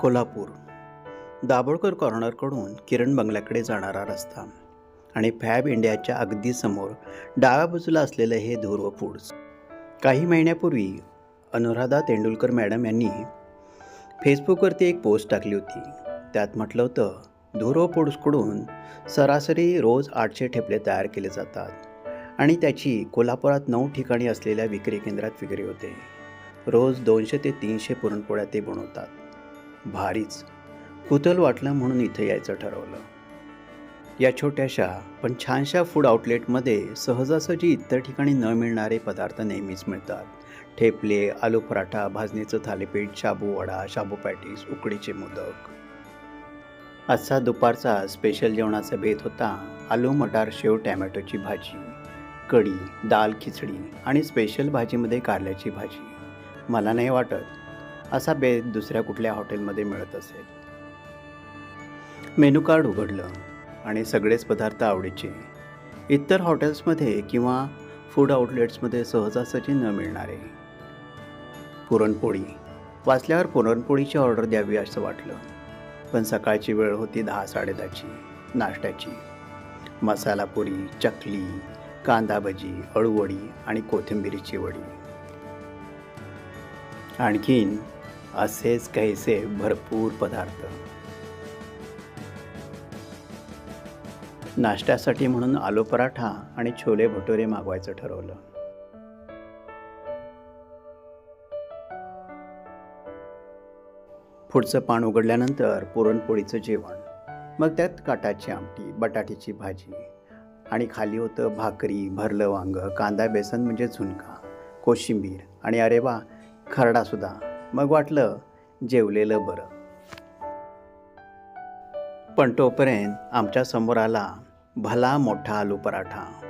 कोल्हापूर. दाभोळकर कॉर्नरकडून किरण बंगल्याकडे जाणारा रस्ता आणि फॅब इंडियाच्या अगदी समोर डाव्या बाजूला असलेलं हे धुर्व फूड्स काही महिन्यापूर्वी अनुराधा तेंडुलकर मॅडम यांनी फेसबुकवरती एक पोस्ट टाकली होती. त्यात म्हटलं होतं धुर्व फूड्सकडून सरासरी रोज आठशे ठेपले तयार केले जातात आणि त्याची कोल्हापुरात नऊ ठिकाणी असलेल्या विक्री केंद्रात विक्री होते. रोज दोनशे ते तीनशे पुरणपोळ्या ते बनवतात. भारीच. कुतल वाटलं म्हणून इथं यायचं ठरवलं. या छोट्याशा पण छानशा फूड आउटलेटमध्ये सहजासहजी इतर ठिकाणी न मिळणारे पदार्थ नेहमीच मिळतात. ठेपले आलू पराठा भाजणीचं थालीपीठ शाबू वडा शाबू पॅटीस उकडीचे मोदक. आजचा दुपारचा स्पेशल जेवणाचा बेत होता आलू मटार शेव टॅमॅटोची भाजी कढी दाल खिचडी आणि स्पेशल भाजीमध्ये कारल्याची भाजी. मला नाही वाटत असा बेद दुसऱ्या कुठल्या हॉटेलमध्ये मिळत असेल मेनू कार्ड उघडलं आणि सगळेच पदार्थ आवडीचे. इतर हॉटेल्समध्ये किंवा फूड आउटलेट्समध्ये सहजासहजी न मिळणारे. पुरणपोळी. वाचल्यावर पुरणपोळीची ऑर्डर द्यावी असं वाटलं. पण सकाळची वेळ होती दहा साडेदहाची नाश्त्याची. मसाला पुरी चकली कांदा भजी अळूवडी आणि कोथिंबिरीची वडी. आणखीन असेच काहीसे भरपूर पदार्थ. नाश्त्यासाठी म्हणून आलू पराठा आणि छोले भटुरे मागवायचं ठरवलं. पुढचं पान उघडल्यानंतर पुरणपोळीचं जेवण मग त्यात काटाची आमटी बटाट्याची भाजी आणि खाली होतं भाकरी भरलं वांग कांदा बेसन म्हणजे झुणका कोशिंबीर आणि अरे वा खरडासुद्धा मग वाटलं जेवलेलं बरं. पण तोपर्यंत आमच्यासमोर आला भला मोठा आलू पराठा.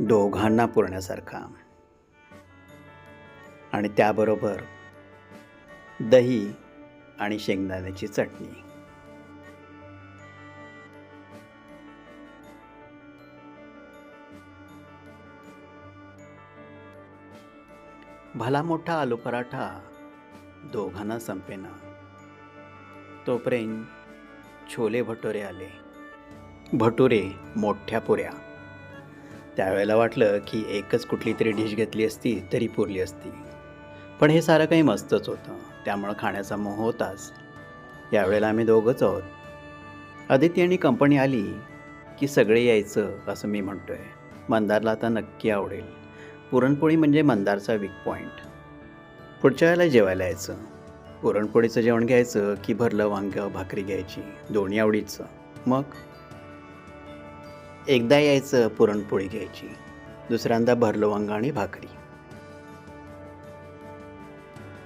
दोघांना पुरण्यासारखा. आणि त्याबरोबर दही आणि शेंगदाण्याची चटणी. भला मोठा आलू पराठा दोघांना संपेना तोपर्यंत छोले भटुरे आले. भटुरे मोठ्या पुऱ्या. त्यावेळेला वाटलं की एकच कुठली तरी डिश घेतली असती तरी पुरली असती. पण हे सारं काही मस्तच होतं. त्यामुळं खाण्याचा मोह होताच. यावेळेला आम्ही दोघंच आहोत. आदिती आणि कंपनी आली की सगळे यायचं असं मी म्हणतोय. मंदारला आता नक्की आवडेल. पुरणपोळी म्हणजे मंदारचा वीक पॉईंट पुढच्या वेळेला जेवायला यायचं. पुरणपोळीचं जेवण घ्यायचं की भरलं वांग भाकरी घ्यायची दोन्ही आवडीचं. मग? एकदा यायचं पुरणपोळी घ्यायची. दुसऱ्यांदा भरलं वांग आणि भाकरी.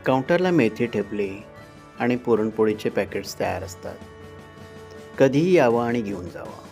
काउंटरला मेथी ठेपली आणि पुरणपोळीचे पॅकेट्स तयार असतात. कधीही यावं आणि घेऊन जावं.